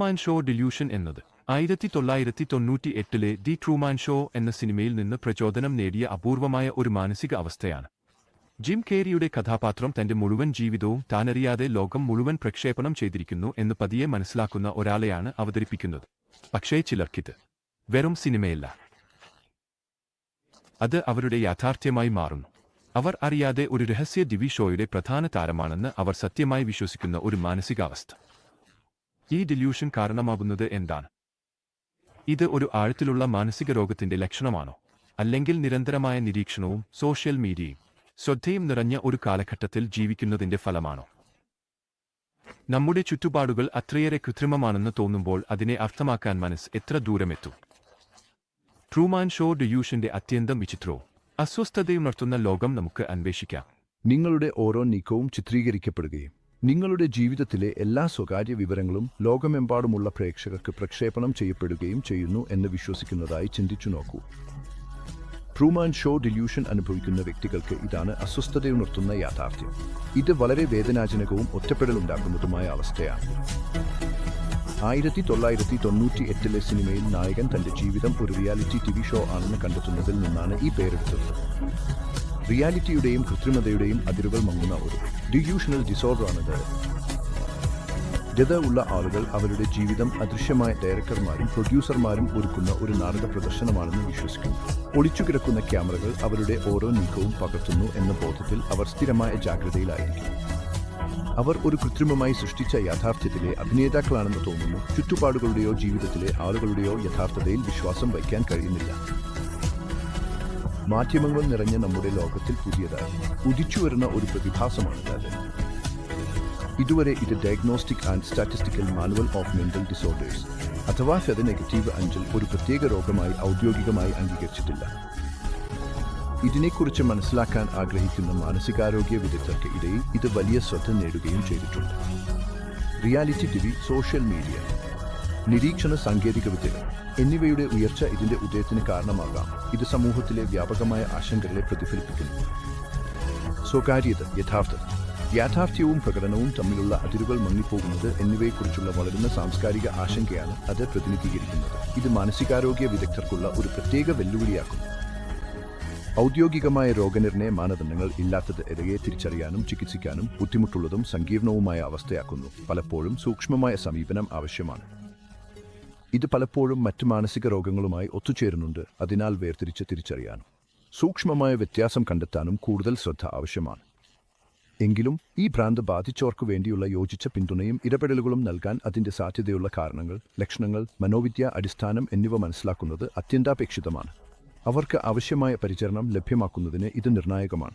Truman show delusion എന്നത് ആയിരത്തി തൊള്ളായിരത്തി തൊണ്ണൂറ്റി എട്ടിലെ ദി ട്രൂമാൻ ഷോ എന്ന സിനിമയിൽ നിന്ന് പ്രചോദനം നേടിയ അപൂർവമായ ഒരു മാനസിക അവസ്ഥയാണ്. ജിം കേരിയുടെ കഥാപാത്രം തന്റെ മുഴുവൻ ജീവിതവും താനറിയാതെ ലോകം മുഴുവൻ പ്രക്ഷേപണം ചെയ്തിരിക്കുന്നു എന്ന് പതിയെ മനസ്സിലാക്കുന്ന ഒരാളെയാണ് അവതരിപ്പിക്കുന്നത്. പക്ഷേ ചിലർക്കിത് വെറും സിനിമയല്ല. അത് അവരുടെ യാഥാർത്ഥ്യമായി മാറുന്നു. അവർ അറിയാതെ ഒരു രഹസ്യ ഡിവി ഷോയുടെ പ്രധാന താരമാണെന്ന് അവർ സത്യമായി വിശ്വസിക്കുന്ന ഒരു മാനസികാവസ്ഥ. ഈ ഡില്യൂഷൻ കാരണമാകുന്നത് എന്താണ്? ഇത് ഒരു ആഴത്തിലുള്ള മാനസിക രോഗത്തിന്റെ ലക്ഷണമാണോ? അല്ലെങ്കിൽ നിരന്തരമായ നിരീക്ഷണവും സോഷ്യൽ മീഡിയയും ശ്രദ്ധയും നിറഞ്ഞ ഒരു കാലഘട്ടത്തിൽ ജീവിക്കുന്നതിന്റെ ഫലമാണോ? നമ്മുടെ ചുറ്റുപാടുകൾ അത്രയേറെ കൃത്രിമമാണെന്ന് തോന്നുമ്പോൾ അതിനെ അർത്ഥമാക്കാൻ മനസ്സ് എത്ര ദൂരമെത്തും? ട്രൂമാൻ ഷോ ഡിയൂഷന്റെ അത്യന്തം വിചിത്രവും അസ്വസ്ഥതയുണർത്തുന്ന ലോകം നമുക്ക് അന്വേഷിക്കാം. നിങ്ങളുടെ ഓരോ നീക്കവും ചിത്രീകരിക്കപ്പെടുകയും നിങ്ങളുടെ ജീവിതത്തിലെ എല്ലാ സ്വകാര്യ വിവരങ്ങളും ലോകമെമ്പാടുമുള്ള പ്രേക്ഷകർക്ക് പ്രക്ഷേപണം ചെയ്യപ്പെടുകയും ചെയ്യുന്നു എന്ന് വിശ്വസിക്കുന്നതായി ചിന്തിച്ചു നോക്കൂ. ട്രൂമാൻ ഷോ ഡില്യൂഷൻ അനുഭവിക്കുന്ന വ്യക്തികൾക്ക് ഇതാണ് അസ്വസ്ഥതയുണർത്തുന്ന യാഥാർത്ഥ്യം. ഇത് വളരെ വേദനാജനകവും ഒറ്റപ്പെടലുണ്ടാക്കുന്നതുമായ അവസ്ഥയാണ്. ആയിരത്തി തൊള്ളായിരത്തി തൊണ്ണൂറ്റി എട്ടിലെ സിനിമയിൽ നായകൻ തന്റെ ജീവിതം ഒരു റിയാലിറ്റി ടി വി ഷോ ആണെന്ന് കണ്ടെത്തുന്നതിൽ നിന്നാണ് ഈ പേരെടുത്തത്. റിയാലിറ്റിയുടെയും കൃത്രിമതയുടെയും അതിരുകൾ മങ്ങുന്ന ഒരു ഡിയൂഷണൽ ഡിസോർഡറാണിത് ഗത ഉള്ള ആളുകൾ അവരുടെ ജീവിതം അദൃശ്യമായ ഡയറക്ടർമാരും പ്രൊഡ്യൂസർമാരും ഒരുക്കുന്ന ഒരു നാടക പ്രദർശനമാണെന്ന് വിശ്വസിക്കുന്നു. ഒളിച്ചുകിടക്കുന്ന ക്യാമറകൾ അവരുടെ ഓരോ നീക്കവും പകർത്തുന്നു എന്ന ബോധത്തിൽ അവർ സ്ഥിരമായ ജാഗ്രതയിലായിരിക്കും. അവർ ഒരു കൃത്രിമമായി സൃഷ്ടിച്ച യാഥാർത്ഥ്യത്തിലെ അഭിനേതാക്കളാണെന്ന് തോന്നുന്നു. ചുറ്റുപാടുകളുടെയോ ജീവിതത്തിലെ ആളുകളുടെയോ യഥാർത്ഥതയിൽ വിശ്വാസം വയ്ക്കാൻ കഴിയുന്നില്ല. മാധ്യമങ്ങൾ നിറഞ്ഞ നമ്മുടെ ലോകത്തിൽ പുതിയതായി ഉദിച്ചുവരുന്ന ഒരു പ്രതിഭാസമാണ് അത് ഇതുവരെ ഇത് diagnostic and statistical manual of mental disorders അഥവാ ഫെദ നെഗറ്റീവ് അഞ്ചിൽ ഒരു പ്രത്യേക രോഗമായി ഔദ്യോഗികമായി അംഗീകരിച്ചിട്ടില്ല. ഇതിനെക്കുറിച്ച് മനസ്സിലാക്കാൻ ആഗ്രഹിക്കുന്ന മാനസികാരോഗ്യ വിദഗ്ധർക്ക് ഇടയിൽ ഇത് വലിയ ശ്രദ്ധ നേടുകയും ചെയ്തിട്ടുണ്ട്. റിയാലിറ്റി ടി സോഷ്യൽ മീഡിയ നിരീക്ഷണ സാങ്കേതികവിദ്യകൾ എന്നിവയുടെ ഉയർച്ച ഇതിന്റെ ഉദയത്തിന് കാരണമാകാം. ഇത് സമൂഹത്തിലെ വ്യാപകമായ ആശങ്കകളെ പ്രതിഫലിപ്പിക്കുന്നു. സ്വകാര്യത യഥാർത്ഥത യാഥാർത്ഥ്യവും പ്രകടനവും തമ്മിലുള്ള അതിരുകൾ മങ്ങിപ്പോകുന്നത് എന്നിവയെക്കുറിച്ചുള്ള വളരുന്ന സാംസ്കാരിക ആശങ്കയാണ് അത് പ്രതിനിധീകരിക്കുന്നത്. ഇത് മാനസികാരോഗ്യ വിദഗ്ധർക്കുള്ള ഒരു പ്രത്യേക വെല്ലുവിളിയാക്കുന്നു. ഔദ്യോഗികമായ രോഗനിർണയ മാനദണ്ഡങ്ങൾ ഇല്ലാത്തത് ഇരയെ തിരിച്ചറിയാനും ചികിത്സിക്കാനും ബുദ്ധിമുട്ടുള്ളതും സങ്കീർണവുമായ അവസ്ഥയാക്കുന്നു. പലപ്പോഴും സൂക്ഷ്മമായ സമീപനം ആവശ്യമാണ്. ഇത് പലപ്പോഴും മറ്റ് മാനസിക രോഗങ്ങളുമായി ഒത്തുചേരുന്നുണ്ട്. അതിനാൽ വേർതിരിച്ച് തിരിച്ചറിയാനും. സൂക്ഷ്മമായ വ്യത്യാസം കണ്ടെത്താനും കൂടുതൽ ശ്രദ്ധ ആവശ്യമാണ്. എങ്കിലും ഈ ഭ്രാന്ത് ബാധിച്ചവർക്ക് വേണ്ടിയുള്ള യോജിച്ച പിന്തുണയും ഇടപെടലുകളും നൽകാൻ അതിന്റെ സാധ്യതയുള്ള കാരണങ്ങൾ ലക്ഷണങ്ങൾ മനോവിദ്യ അടിസ്ഥാനം എന്നിവ മനസ്സിലാക്കുന്നത് അത്യന്താപേക്ഷിതമാണ്. അവർക്ക് ആവശ്യമായ പരിചരണം ലഭ്യമാക്കുന്നതിന് ഇത് നിർണായകമാണ്.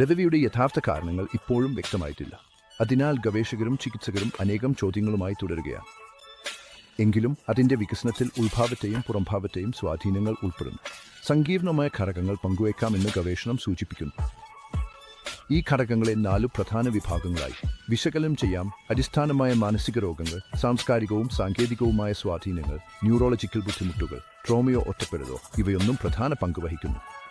രവിയുടെ യഥാർത്ഥ കാരണങ്ങൾ ഇപ്പോഴും വ്യക്തമായിട്ടില്ല. അതിനാൽ ഗവേഷകരും ചികിത്സകരും അനേകം ചോദ്യങ്ങളുമായി തുടരുകയാണ്. എങ്കിലും അതിന്റെ വികസനത്തിൽ ഉത്ഭാവത്തെയും പുറംഭാവത്തെയും സ്വാധീനങ്ങൾ ഉൾപ്പെടുന്നു. സങ്കീർണമായ ഘടകങ്ങൾ പങ്കുവയ്ക്കാമെന്ന് ഗവേഷണം സൂചിപ്പിക്കുന്നു. ഈ ഘടകങ്ങളെ നാലു പ്രധാന വിഭാഗങ്ങളായി വിശകലനം ചെയ്യാം. അടിസ്ഥാനമായ മാനസിക രോഗങ്ങൾ സാംസ്കാരികവും സാങ്കേതികവുമായ സ്വാധീനങ്ങൾ ന്യൂറോളജിക്കൽ ബുദ്ധിമുട്ടുകൾ ട്രോമയോ ഒറ്റപ്പെടലോ ഇവയൊന്നും പ്രധാന പങ്ക് വഹിക്കുന്നു.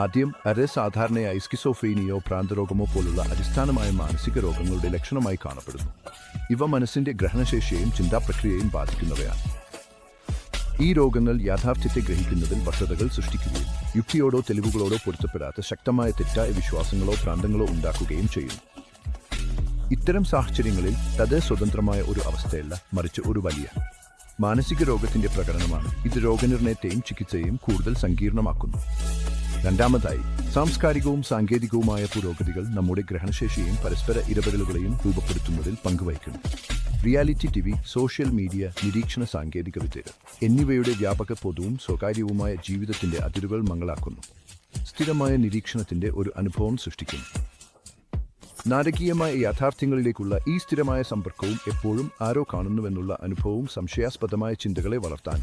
ആദ്യം അരെ സാധാരണയായി സ്കിസോഫീനിയോ ഭ്രാന്തരോഗമോ പോലുള്ള അടിസ്ഥാനമായ മാനസിക രോഗങ്ങളുടെ ലക്ഷണമായി കാണപ്പെടുന്നു. ഇവ മനസ്സിന്റെ ഗ്രഹണശേഷിയെയും ചിന്താപ്രക്രിയയും ബാധിക്കുന്നവയാണ്. ഈ രോഗങ്ങൾ യാഥാർത്ഥ്യത്തെ ഗ്രഹിക്കുന്നതിൽ വക്രതകൾ സൃഷ്ടിക്കുകയും യുക്തിയോടോ തെളിവുകളോടോ പൊരുത്തപ്പെടാത്ത ശക്തമായ തെറ്റായ വിശ്വാസങ്ങളോ പ്രാന്തങ്ങളോ ഉണ്ടാക്കുകയും ചെയ്യുന്നു. ഇത്തരം സാഹചര്യങ്ങളിൽ തത് സ്വതന്ത്രമായ ഒരു അവസ്ഥയല്ല മറിച്ച് ഒരു വലിയ മാനസിക രോഗത്തിന്റെ പ്രകടനമാണ് ഇത് രോഗനിർണയത്തെയും ചികിത്സയെയും കൂടുതൽ സങ്കീർണമാക്കുന്നു. രണ്ടാമതായി സാംസ്കാരികവും സാങ്കേതികവുമായ പുരോഗതികൾ നമ്മുടെ ഗ്രഹണശേഷിയെയും പരസ്പര ഇടപെടലുകളെയും രൂപപ്പെടുത്തുന്നതിൽ പങ്കുവഹിക്കുന്നു reality T V social media നിരീക്ഷണ സാങ്കേതിക വിദ്യകൾ എന്നിവയുടെ വ്യാപക പൊതുവും സ്വകാര്യവുമായ ജീവിതത്തിന്റെ അതിരുകൾ മങ്ങളാക്കുന്നു സ്ഥിരമായ നിരീക്ഷണത്തിന്റെ ഒരു അനുഭവം സൃഷ്ടിക്കുന്നു. നാടകീയമായ യാഥാർത്ഥ്യങ്ങളിലേക്കുള്ള ഈ സ്ഥിരമായ സമ്പർക്കവും എപ്പോഴും ആരോ കാണുന്നുവെന്നുള്ള അനുഭവവും സംശയാസ്പദമായ ചിന്തകളെ വളർത്താൻ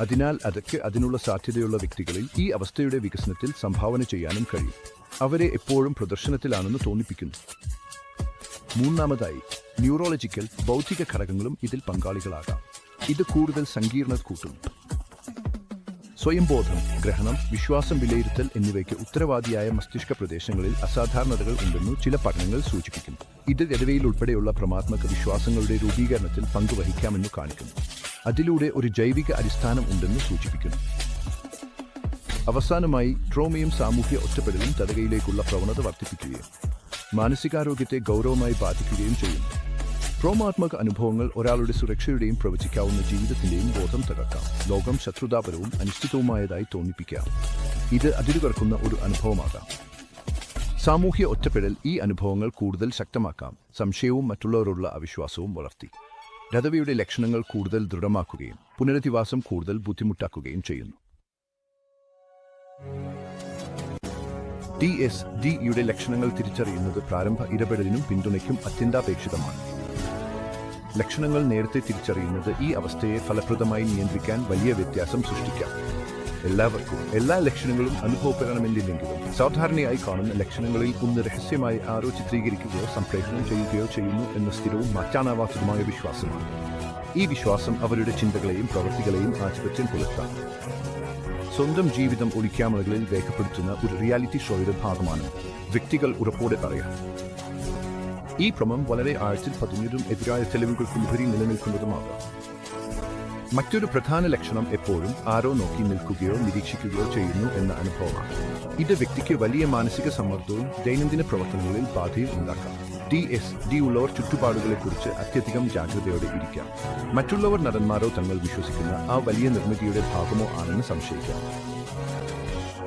അതിനാൽ അതൊക്കെ അതിനുള്ള സാധ്യതയുള്ള വ്യക്തികളിൽ ഈ അവസ്ഥയുടെ വികസനത്തിൽ സംഭാവന ചെയ്യാനും കഴിയും. അവരെ എപ്പോഴും പ്രദർശനത്തിലാണെന്ന് തോന്നിപ്പിക്കുന്നു. മൂന്നാമതായി ന്യൂറോളജിക്കൽ ഭൗതിക ഘടകങ്ങളും ഇതിൽ പങ്കാളികളാകാം. ഇത് കൂടുതൽ സങ്കീർണത കൂട്ടുന്നു. സ്വയംബോധം ഗ്രഹണം വിശ്വാസം വിലയിരുത്തൽ എന്നിവയ്ക്ക് ഉത്തരവാദിയായ മസ്തിഷ്ക പ്രദേശങ്ങളിൽ അസാധാരണതകൾ ഉണ്ടെന്നു ചില പഠനങ്ങൾ സൂചിപ്പിക്കുന്നു. ഇത് ഗതവയിൽ ഉൾപ്പെടെയുള്ള പ്രമാത്മക വിശ്വാസങ്ങളുടെ രൂപീകരണത്തിൽ പങ്കുവഹിക്കാമെന്ന് കാണിക്കുന്നു. അതിലൂടെ ഒരു ജൈവിക അടിസ്ഥാനം ഉണ്ടെന്ന് സൂചിപ്പിക്കുന്നു. അവസാനമായി ട്രോമയും സാമൂഹ്യ ഒറ്റപ്പെടലും തടകയിലേക്കുള്ള പ്രവണത വർദ്ധിപ്പിക്കുകയും മാനസികാരോഗ്യത്തെ ഗൗരവമായി ബാധിക്കുകയും ചെയ്യുന്നു ട്രോമാത്മക അനുഭവങ്ങൾ ഒരാളുടെ സുരക്ഷയുടെയും പ്രവചിക്കാവുന്ന ജീവിതത്തിന്റെയും ബോധം തകർക്കാം. ലോകം ശത്രുതാപരവും അനിശ്ചിതവുമായതായി തോന്നിപ്പിക്കാം. ഇത് അതിരുകർക്കുന്ന ഒരു അനുഭവമാകാം. സാമൂഹ്യ ഒറ്റപ്പെടൽ ഈ അനുഭവങ്ങൾ കൂടുതൽ ശക്തമാക്കാം. സംശയവും മറ്റുള്ളവരോടുള്ള അവിശ്വാസവും വളർത്തി. രഥവിയുടെ ലക്ഷണങ്ങൾ കൂടുതൽ ദൃഢമാക്കുകയും പുനരധിവാസം കൂടുതൽ ബുദ്ധിമുട്ടാക്കുകയും ചെയ്യുന്നു. ടി എസ് ഡിയുടെ ലക്ഷണങ്ങൾ തിരിച്ചറിയുന്നത് പ്രാരംഭ ഇടപെടലിനും പിന്തുണയ്ക്കും അത്യന്താപേക്ഷിതമാണ്. ലക്ഷണങ്ങൾ നേരത്തെ തിരിച്ചറിയുന്നത് ഈ അവസ്ഥയെ ഫലപ്രദമായി നിയന്ത്രിക്കാൻ വലിയ വ്യത്യാസം സൃഷ്ടിക്കാം. എല്ലാവർക്കും എല്ലാ ലക്ഷണങ്ങളും അനുഭവപ്പെടണമെന്നില്ലെങ്കിലും സാധാരണയായി കാണുന്ന ലക്ഷണങ്ങളിൽ ഒന്ന് രഹസ്യമായി ആരോ ചിത്രീകരിക്കുകയോ സംപ്രേഷണം ചെയ്യുകയോ ചെയ്യുന്നു എന്ന സ്ഥിരവും മാറ്റാനാവാത്തതുമായ വിശ്വാസമാണ്. ഈ വിശ്വാസം അവരുടെ ചിന്തകളെയും പ്രവൃത്തികളെയും ആധിപത്യം പുലർത്താം. സ്വന്തം ജീവിതം ഒളിക്യാമറകളിൽ രേഖപ്പെടുത്തുന്ന ഒരു റിയാലിറ്റി ഷോയുടെ ഭാഗമാണ് വ്യക്തികൾ ഉറപ്പോടെ പറയാം. ഈ ഭ്രമം വളരെ ആഴത്തിൽ പതിഞ്ഞതും എതിരായ തെളിവുകൾക്കുപരി നിലനിൽക്കുന്നതുമാകാം. മറ്റൊരു പ്രധാന ലക്ഷണം എപ്പോഴും ആരോ നോക്കി നിൽക്കുകയോ നിരീക്ഷിക്കുകയോ ചെയ്യുന്നു എന്ന അനുഭവമാണ്. ഇത് വ്യക്തിക്ക് വലിയ മാനസിക സമ്മർദ്ദവും ദൈനംദിന പ്രവർത്തനങ്ങളിൽ ബാധയും ഉണ്ടാക്കാം. ഡി എസ് ഡി ഉള്ളവർ ചുറ്റുപാടുകളെക്കുറിച്ച് അത്യധികം ജാഗ്രതയോടെ ഇരിക്കാം. മറ്റുള്ളവർ നടന്മാരോ തങ്ങൾ വിശ്വസിക്കുന്ന ആ വലിയ നിർമ്മിതിയുടെ ഭാഗമോ ആണെന്ന് സംശയിക്കാം.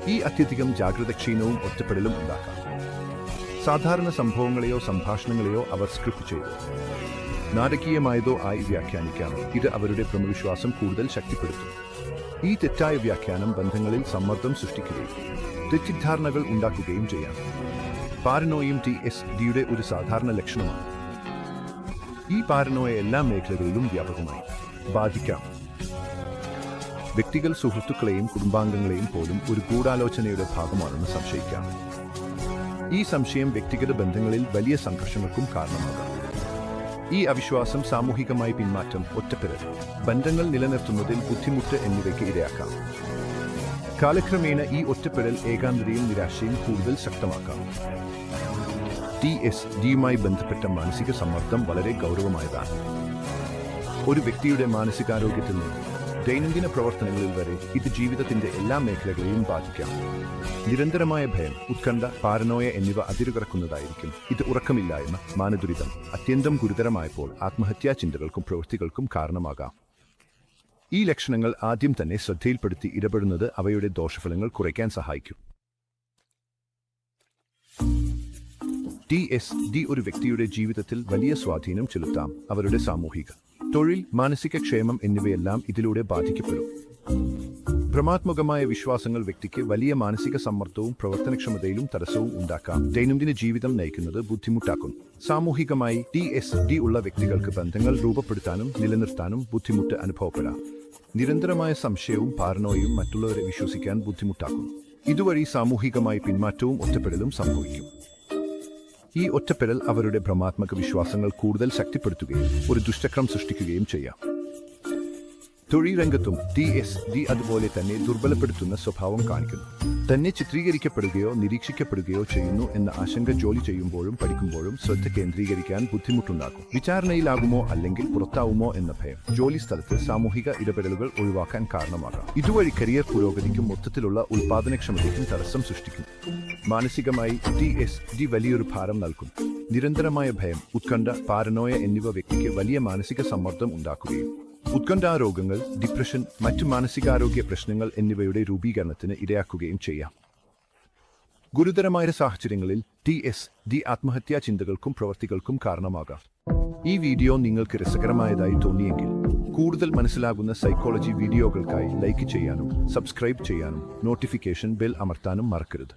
ഈ അത്യധികം ജാഗ്രത ക്ഷീണവും ഒറ്റപ്പെടലും ഉണ്ടാക്കാം. സാധാരണ സംഭവങ്ങളെയോ സംഭാഷണങ്ങളെയോ അവർ സ്ക്രിപ്റ്റ് ചെയ്തു. നാടകീയമായതോ ആയി വ്യാഖ്യാനിക്കാം ഇത് അവരുടെ പ്രമവിശ്വാസം കൂടുതൽ ശക്തിപ്പെടുത്തും. ഈ തെറ്റായ വ്യാഖ്യാനം ബന്ധങ്ങളിൽ സമ്മർദ്ദം സൃഷ്ടിക്കുകയും തെറ്റിദ്ധാരണകൾ ഉണ്ടാക്കുകയും ചെയ്യാം. പാരനോയും ടി എസ് ഡിയുടെ ഒരു സാധാരണ ലക്ഷണമാണ്. ഈ പാരനോയ എല്ലാ മേഖലകളിലും വ്യാപകമായി ബാധിക്കാം. വ്യക്തികൾ സുഹൃത്തുക്കളെയും കുടുംബാംഗങ്ങളെയും പോലും ഒരു ഗൂഢാലോചനയുടെ ഭാഗമാണെന്ന് സംശയിക്കാം. ഈ സംശയം വ്യക്തിഗത ബന്ധങ്ങളിൽ വലിയ സംഘർഷങ്ങൾക്കും കാരണമാകാം. ഈ അവിശ്വാസം സാമൂഹികമായി പിന്മാറ്റം ഒറ്റപ്പെടൽ ബന്ധങ്ങൾ നിലനിർത്തുന്നതിൽ ബുദ്ധിമുട്ട് എന്നിവയ്ക്ക് ഇരയാക്കാം. കാലക്രമേണ ഈ ഒറ്റപ്പെടൽ ഏകാന്തതയും നിരാശയും കൂടുതൽ ശക്തമാക്കാം. ടി എസ് ഡിയുമായി ബന്ധപ്പെട്ട മാനസിക സമ്മർദ്ദം വളരെ ഗൗരവമായതാണ്. ഒരു വ്യക്തിയുടെ മാനസികാരോഗ്യത്തിൽ നിന്ന് ദൈനംദിന പ്രവർത്തനങ്ങളിൽ വരെ ഇത് ജീവിതത്തിന്റെ എല്ലാ മേഖലകളെയും ബാധിക്കാം. നിരന്തരമായ ഭയം ഉത്കണ്ഠ പാരനോയ എന്നിവ അതിരുകടക്കുന്നതായിരിക്കും ഇത് ഉറക്കമില്ലായ്മ മാനദുരിതം അത്യന്തം ഗുരുതരമായപ്പോൾ ആത്മഹത്യാ ചിന്തകൾക്കും പ്രവൃത്തികൾക്കും കാരണമാകാം. ഈ ലക്ഷണങ്ങൾ ആദ്യം തന്നെ ശ്രദ്ധയിൽപ്പെടുത്തി ഇടപെടുന്നത് അവയുടെ ദോഷഫലങ്ങൾ കുറയ്ക്കാൻ സഹായിക്കും. ടി എസ് ഡി ഒരു വ്യക്തിയുടെ ജീവിതത്തിൽ വലിയ സ്വാധീനം ചെലുത്താം അവരുടെ സാമൂഹിക തൊഴിൽ മാനസിക ക്ഷേമം എന്നിവയെല്ലാം ഇതിലൂടെ ബാധിക്കപ്പെടും. ഭ്രമാത്മകമായ വിശ്വാസങ്ങൾ വ്യക്തിക്ക് വലിയ മാനസിക സമ്മർദ്ദവും പ്രവർത്തനക്ഷമതയിലും തടസ്സവും ഉണ്ടാക്കാം. ദൈനംദിന ജീവിതം നയിക്കുന്നത് ബുദ്ധിമുട്ടാക്കും സാമൂഹികമായി ടി എസ് ഡി ഉള്ള വ്യക്തികൾക്ക് ബന്ധങ്ങൾ രൂപപ്പെടുത്താനും നിലനിർത്താനും ബുദ്ധിമുട്ട് അനുഭവപ്പെടാം. നിരന്തരമായ സംശയവും പാരനോയും മറ്റുള്ളവരെ വിശ്വസിക്കാൻ ബുദ്ധിമുട്ടാക്കും ഇതുവഴി സാമൂഹികമായി പിന്മാറ്റവും ഒറ്റപ്പെടലും സംഭവിക്കും. ഈ ഒറ്റപ്പെടൽ അവരുടെ ഭ്രമാത്മക വിശ്വാസങ്ങൾ കൂടുതൽ ശക്തിപ്പെടുത്തുകയും ഒരു ദുഷ്ടക്രം സൃഷ്ടിക്കുകയും ചെയ്യാം. തൊഴിൽ രംഗത്തും ടി എസ് ഡി അതുപോലെ തന്നെ ദുർബലപ്പെടുത്തുന്ന സ്വഭാവം കാണിക്കുന്നു. തന്നെ ചിത്രീകരിക്കപ്പെടുകയോ നിരീക്ഷിക്കപ്പെടുകയോ ചെയ്യുന്നു എന്ന ആശങ്ക ജോലി ചെയ്യുമ്പോഴും പഠിക്കുമ്പോഴും ശ്രദ്ധ കേന്ദ്രീകരിക്കാൻ ബുദ്ധിമുട്ടുണ്ടാക്കും. വിചാരണയിലാകുമോ അല്ലെങ്കിൽ പുറത്താവുമോ എന്ന ഭയം ജോലി സ്ഥലത്ത് സാമൂഹിക ഇടപെടലുകൾ ഒഴിവാക്കാൻ കാരണമാകാം. ഇതുവഴി കരിയർ പുരോഗതിക്കും മൊത്തത്തിലുള്ള ഉൽപാദനക്ഷമതയ്ക്കും തടസ്സം സൃഷ്ടിക്കും. മാനസികമായി ടി എസ് ഡി വലിയൊരു ഭാരം നൽകും നിരന്തരമായ ഭയം ഉത്കണ്ഠ പാരനോയ എന്നിവ വ്യക്തിക്ക് വലിയ മാനസിക സമ്മർദ്ദം ഉണ്ടാക്കുകയും ഉത്കണ്ഠാരോഗങ്ങൾ ഡിപ്രഷൻ മറ്റു മാനസികാരോഗ്യ പ്രശ്നങ്ങൾ എന്നിവയുടെ രൂപീകരണത്തിന് ഇടയാക്കുകയും ചെയ്യാം. ഗുരുതരമായ സാഹചര്യങ്ങളിൽ ടി എസ് ഡി ആത്മഹത്യാ ചിന്തകൾക്കും പ്രവർത്തികൾക്കും കാരണമാകാം. ഈ വീഡിയോ നിങ്ങൾക്ക് രസകരമായതായി തോന്നിയെങ്കിൽ കൂടുതൽ മനസ്സിലാകുന്ന സൈക്കോളജി വീഡിയോകൾക്കായി ലൈക്ക് ചെയ്യാനും സബ്സ്ക്രൈബ് ചെയ്യാനും നോട്ടിഫിക്കേഷൻ ബെൽ അമർത്താനും മറക്കരുത്.